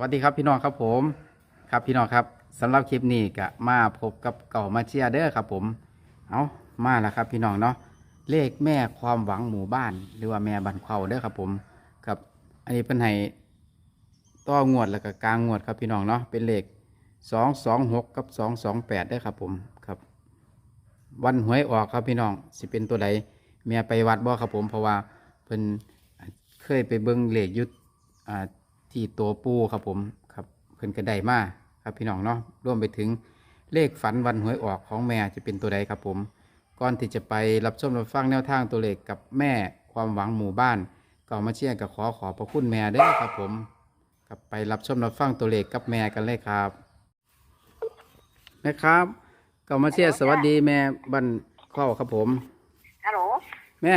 วัสดีครับพี่น้องครับผมครับพี่น้องครับสำหรับคลิปนี้ก็มาพบกับเก่ามาเชียเด้อครับผมเอามาแล้วครับพี่น้องเนาะเลขแม่ความหวังหมู่บ้าน หรือว่าแม่บันเขาเด้อครับผมครับอันนี้เป็นให้ต่องวดแล้วก็กลางงวดครับพี่น้องเนาะเป็นเลขสองสองหกกับสองสองแปดเด้อครับผมครับ วันหวยออกครับพี่น้องสิเป็นตัวใดแม่ไปวัดบ่ครับผมเพราะว่าเพิ่นเคยไปเบิ่งเลขยุดอ่า ที่ตัวปูครับผมครับเพิ่นก็ได้มาครับพี่น้องเนาะรวมไปถึงเลขฝันวันหวยออกของแม่จะเป็นตัวใดครับผม ก่อนที่จะไปรับชมรับฟังแนวทางตัวเลขกับแม่ความหวังหมู่บ้านก็มาเชียร์กับขอขอบพระคุณแม่เด้อครับผมกับไปรับชมรับฟังตัวเลขกับแม่กันเลยครับแม่ครับก็มาเชียร์สวัสดีแม่บันเข้าครับผม ฮัลโหลแม่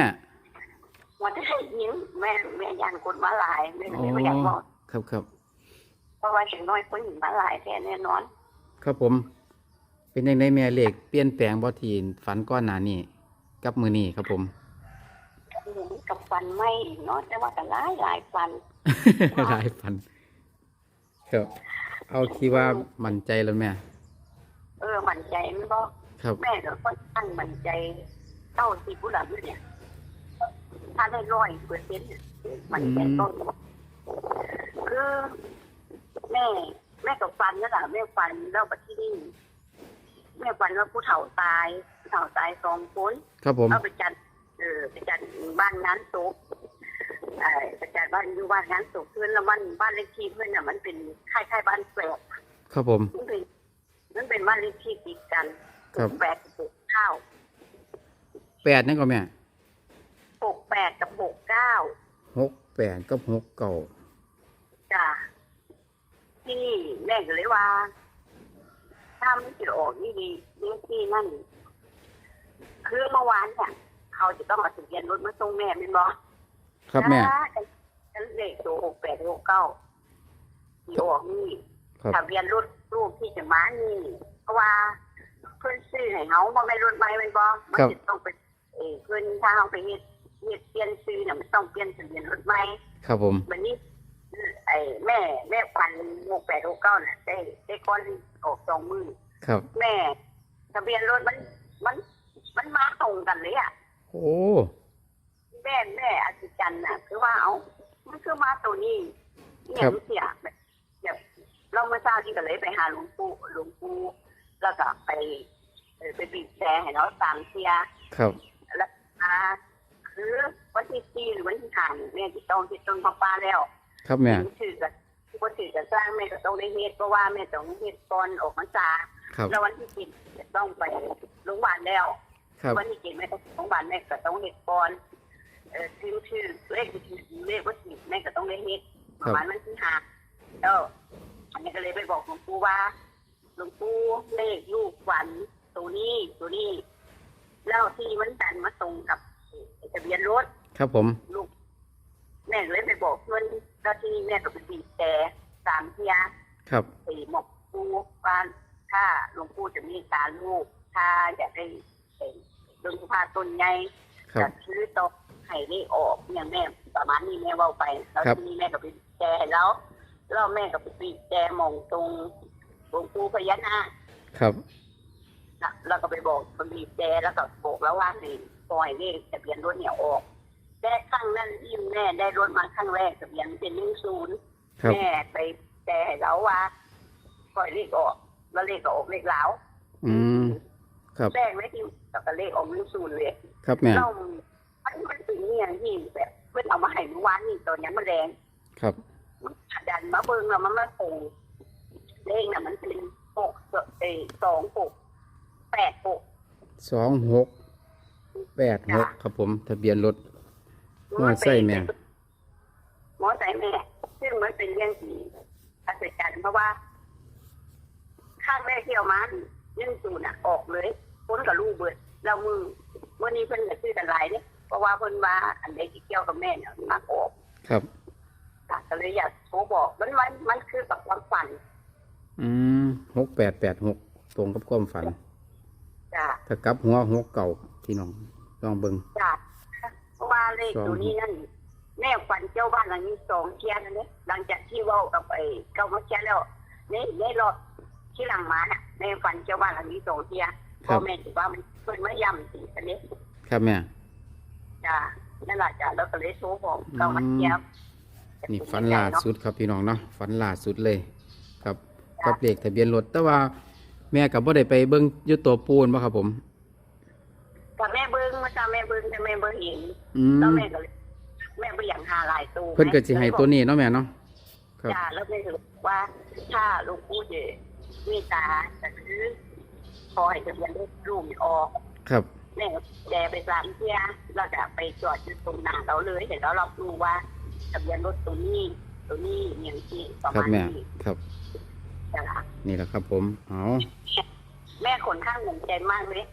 วันที่ได้ยินแม่แม่ยันคนมาหลายแม่โอ้ไม่อยากบอก ครับครับเพราะว่าเสียงน้อยคนหญิงมาหลายแท้แน่นอน ครับผม เป็นยังไงแม่เลขเปลี่ยนแปลงบ่ทีนฝันก้อนหนานี่กับมือนี่ครับผม กับฟันไม่เนาะแต่ว่าแต่หลายหลายฟัน หลายฝัน ครับ เอาคิดว่ามั่นใจแล้วแม่ เออมั่นใจมันบอกครับ แม่ก็ค่อนข้างมั่นใจเต้าสีผู้หลังเนี่ยถ้าได้ร้อยเปอร์เซ็นต์เนี่ยมั่นใจต้น คือแม่ แม่กับฟันนั่นแหละแม่ฟันแล้วปัจจุบันแม่ฟันว่าผู้เฒ่าตายผู้เฒ่าตายสองคนครับผม เอาไปจัดเออไปจัดบ้านงานศพเออไปจัดบ้านอยู่บ้านงานศพเพื่อนแล้วมันบ้านเลขที่เพื่อนน่ะมันเป็นคล้ายๆบ้านแฝดครับผม มันเป็นมันเป็นบ้านเลขที่ติดกันครับหกแปดกับหกเก้าแปดนั่นก็แม่หกแปดกับหกเก้า หกแปดกับหกเก่า จ้ะที่นี่แม่ก็เลยว่า ถ้ามันจะออกนี่ดีเลขที่นั่น คือเมื่อวานเนี่ย เขาจะต้องเอาทะเบียนรถมาส่งแม่เป็นบอครับแม่ฉันเลขตัวหกแปดหกเก้าที่ออกนี่ครับทะเบียนรถลูกที่จะมานี่ เพราะว่า เพื่อนซื้อให้เขาบ่ไม่นรถไม่เป็นบ่มันจะต้องไปเออเพื่อนถ้าเขาไปเฮ็ดเฮ็ดเปลี่ยนซื้อเนี่ยมันต้องเปลี่ยนทะเบียนรถใหม่ครับผมวันนี้ ไอ้แม่แม่ฟันหกแปดหกเก้าน่ะได้ได้ก้อนออกสองมือครับ แม่ ทะเบียนรถมันมัน มันมาตรงกันเลยอะโอ้แม่แม่อัศจรรย์น่ะ คือว่าเอามันคือมาตัวนี้เนี่ยมันเสียแบบแบบเราเมื่อเช้าที่ก็เลยไปหาหลวงปู่หลวงปู่แล้วก็ไปเอ่อไปบีบแซให้เราสามเทียครับแล้วมาคือวันที่สี่หรือวันที่ห้านี่แม่จะต้องที่ต้นพระป้าแล้ว ครับแม่ถือกับวันถือกับสร้างแม่ก็ต้องได้เฮ็ดเพราะว่าแม่ต้องเฮ็ดก่อนออกพรรษาครับแล้ววันที่เจ็ดจะต้องไปโรงพยาบาลแล้วครับวันที่เจ็ดแม่ก็โรงพยาบาลแม่ก็ต้องเฮ็ดก่อนเออชื่อชื่อเลขชื่อเลขว่าสิแม่ก็ต้องได้เฮ็ดประมาณวันที่ห้าเอออันนี้ก็เลยไปบอกหลวงปู่ว่าหลวงปู่เลขลูกฝันตัวนี้ตัวนี้แล้วที่มันดันมาตรงกับทะเบียนรถ ครับผม ลูก แม่ก็เลยไปบอกเพื่อน แล้วที่นี่แม่ก็ไปบีบแต่สามเทียครับสี่หมกปูว่าถ้าหลวงปู่จะมีการลูก ถ้าอยากได้เป็นดวงพาต้นใหญ่ครัจะบซื้อโต๊ะไข่ได้ออกอย่างแม่ประมาณนี้แม่เว่าไป แล้วครับทีนี้แม่ก็ไปบีบแจแล้วแล้วแม่ก็ไปบีบแจหมองตรงหลวงปู่พญานาคครับนะแล้วก็ไปบอกคนบีบแจแล้วก็บอกแล้วว่าให้ปล่อยเลขทะเบียนรถเนี่ยออก แต่ครั้งนั้นที่แม่ได้รถมาครั้งแรกทะเบียนเป็นหนึ่งศูนย์ครับแม่ไปแจให้เราว่าปล่อยเลขออกแล้วเลขก็ออกเลขแล้วอืมครับแรกไม่ที่กับเลขออกหนึ่งศูนย์เลยครับแม่เรามันมันเป็นเนี่ยที่แบบเพื่อนเอามาให้เมื่อวานนี่ตอนนี้มันแรงครับมันดันมาเบิ่งแล้วมันมาตรงเลขน่ะมันเป็นหกเออสองหกแปดหกสองหกแปดหกครับผม ทะเบียนรถ มอไซค์แม่มอไซค์แม่ซึ่งมันเป็นเรื่องที่อัศจรรย์เพราะว่าข้างแรกที่เอามาเรื่องศูนย์อะออกเลยพ้นกับลูกเบิดเรามือวันนี้เพิ่นก็ซื้อกันหลายเนี่ยเพราะว่าเพิ่นว่าอันใดที่เกี่ยวกับแม่เนี่ยมากออกครับค่ะก็เลยอยากโทรบอกมันมันมันคือกับความฝัน อืมหกแปดแปดหกตรงกับความฝันจ้ะถ้ากลับหัวหกเก่าพี่น้องลองเบิ่งจ้ะ เพราะว่าเลขตัวนี้นั่นแม่ฝันเจ้าบ้านหลังนี้สองเทียนนะเนี่ยหลังจากที่เว่ากับไอ้เก้ามาเทียนแล้วในในรอบที่หลังมาน่ะแม่ฝันเจ้าบ้านหลังนี้สองเทียพ่อแม่ถือว่ามันเพิ่นมาย่ำสิอันนี้ครับแม่จ้านั่นแหละจ้าแล้วก็เลยโชว์บอกเก้ามาเทียนนี่ฝันล่าสุดครับพี่น้องเนาะฝันล่าสุดเลยครับกับเลขทะเบียนรถแต่ว่าแม่กับบ่ได้ไปเบิ่งอยู่ตัวปูนบ่ครับผม กับแม่เบิ้งมาจ้า แม่เบิ้งแต่แม่เบิ้งเห็นอืมแล้วแม่ก็เลยแม่ไม่อยากหาหลายตัวเพิ่นก็สิให้ตัวนี้เนาะแม่เนาะครับจ้าแล้วแม่ก็เลยบอกว่า ถ้าหลวงปู่เดชเมตตาจะซื้อขอให้ทะเบียนรถลูกออก ครับแม่แกไปสามเที่ยเราจะไปจอดอยู่ตรงหน้าเราเลยเห็นแล้วเราดูว่าทะเบียนรถตัวนี้ตัวนี้อย่างที่ประครัมาบณแม่นี้ครับ จ้ะ นี่แหละครับผมเอาแม่ขนข้างหนุนใจมากเลย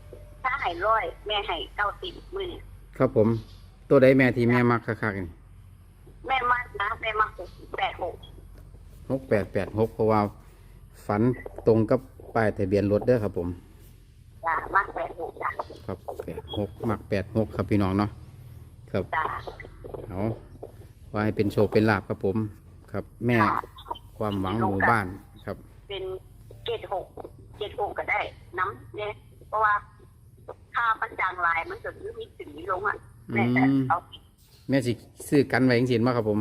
ถ้าให้ร้อย แม่ให้เก้าสิบมือ ครับผม ตัวใดแม่ที่แม่มักคักๆนี่แม่มากนะแม่มากหกแปดหกหกแปดแปดหกเพราะว่าฝันตรงกับป้ายทะเบียนรถเด้อครับ ผมจ้ะมากแปดหกจ้ะครับแปดหกมักแปดหกครับพี่น้องเนาะครับจ้ะเอาว่าให้เป็นโชว์เป็นลาบครับผม ครับ แม่ความหวังหมู่บ้านครับ เป็นเจ็ดหกเจ็ดหกก็ได้น้ำเนี่ยเพราะว่า ค่ามันจางลายมันเกิดยืดมิถึงนี้ลงอะแม่จะเอาแม่สิซื้อกันไว้จริงๆมาครับผม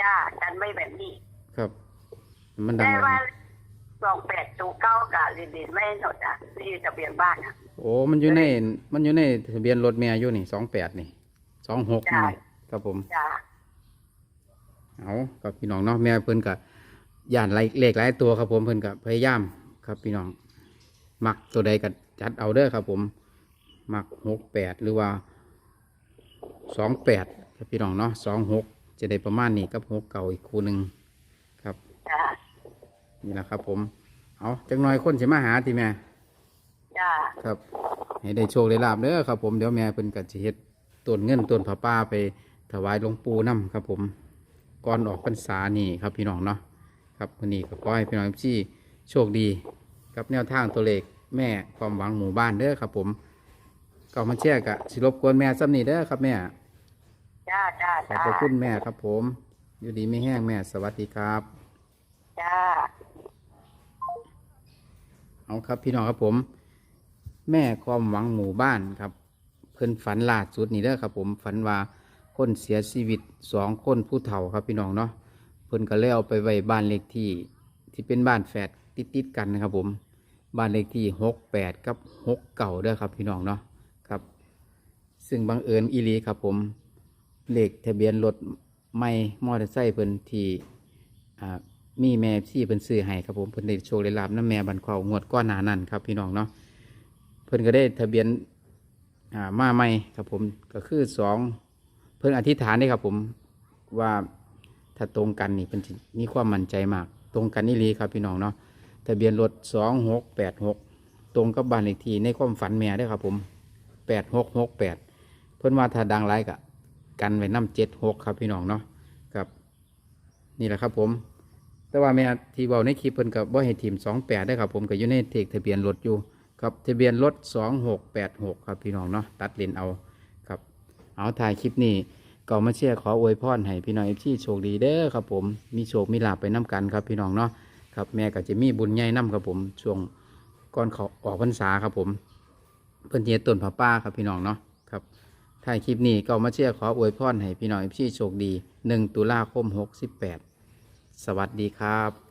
จ้ากันไว้แบบนี้ ครับ มันดังแม่ไว้ว่าสองแปดตัวเก้ากับเรียนๆไม่หนดอะที่ทะเบียนบ้านอะโอ้มันอยู่ในมันอยู่ในทะเบียนรถแม่อยู่นี่สองแปดนี่สองหกจ้ะนี่ครับผมจ้าเอากับพี่น้องเนาะแม่เพิ่นกับย่านไล่เลขหลายตัวครับผมเพิ่นกับพยายามครับพี่น้อง มักตัวใดก็จัดเอาเด้อครับผม มักหกแปดหรือว่าสองแปดครับพี่น้องเนาะสองหกจะได้ประมาณนี้กับหกเก่าอีกคู่หนึ่งครับ จ้านี่แหละครับ ผม เอาจังน้อยคนสิมาหาที่แม่ จ้าครับให้ได้โชคได้ลาบเด้อครับผมเดี๋ยวแม่เพิ่นก็สิเฮ็ดต้นเงินต้นผาป่าไปถวายหลวงปู่นํครับผมก่อนออกพรรษานี่ครับพี่น้องเนาะครับวันนี้ก็ขอให้พี่น้องที่โชคดี กับแนวทางตัวเลขแม่ความหวังหมู่บ้านเด้อครับผม ก็มาแชร์กะสิรบกวนแม่ซ้ำนี่เด้อครับแม่ จ้าจ้าขอบจ้าพระคุณแม่ครับผม อยู่ดีไม่แห้งแม่สวัสดีครับ จ้า เอาครับพี่น้องครับผม แม่ความหวังหมู่บ้านครับ เพิ่นฝันล่าสุดนี่เด้อครับ ผมฝันว่าคนเสียชีวิตสองคนผู้เฒ่าครับพี่น้องเนาะเพิ่นก็เลยเอาไปไว้บ้านเลขที่ ที่เป็นบ้านแฝดติดๆกันนะครับผม บ้านเลขที่หกแปดกับหกเก่าเด้อครับพี่น้องเนาะครับ ซึ่งบังเอิญอีลีครับผมเลขทะเบียนรถไม่มอเตอร์ไซค์เพิ่นที่มีแม่ที่เพิ่นซื้อให้ครับผมเพิ่นได้โชคได้ลาบน้ำแม่บันเขางวดก้อนหนานั่นครับพี่น้องเนาะเพิ่นก็ได้ทะเบียนมาใหม่ครับผมก็คือสองเพิ่นอธิษฐานได้ครับผมว่าถ้าตรงกันนี่เพิ่นสิมีความมั่นใจมาก ตรงกันนี่ลีครับพี่น้องเนาะทะเบียนรถสองหกแปดหกตรงกับบ้านเลขที่ในความฝันแม่ได้ครับผมแปดหกหกแปด พิ่นว่าถ้าดังไรกะกันไว้น้ำเจ็ดหกครับพี่น้องเนาะครับนี่แหละครับผม แต่ว่าแม่ที่เว้าในคลิปเพิ่นกับบ่ให้ทีมสองแปดได้ครับผมก็อยู่ในเทกทะเบียนรถอยู่ครับทะเบียนรถสองหกแปดหกครับพี่น้องเนาะตัดเลนเอาครับ เอาถ่ายคลิปนี้ก็มาเชียร์ขออวยพรให้พี่น้องเอฟซีโชคดีเด้อครับผมมีโชคมีลาภไปน้กันครับพี่น้องเนาะครับแม่ก็จะมีบุญใหญ่นํครับผมช่วงก่อนเขาออกพรรษาครับผมเพิ่นเฮ็ดต้นผาป่าครับพี่น้องเนาะครับ ท้ายคลิปนี้ก็มาเชียร์ขออวยพรให้พี่น้องพี่โชคดีหนึ่งตุลาคมหกสิบแปดสวัสดีครับ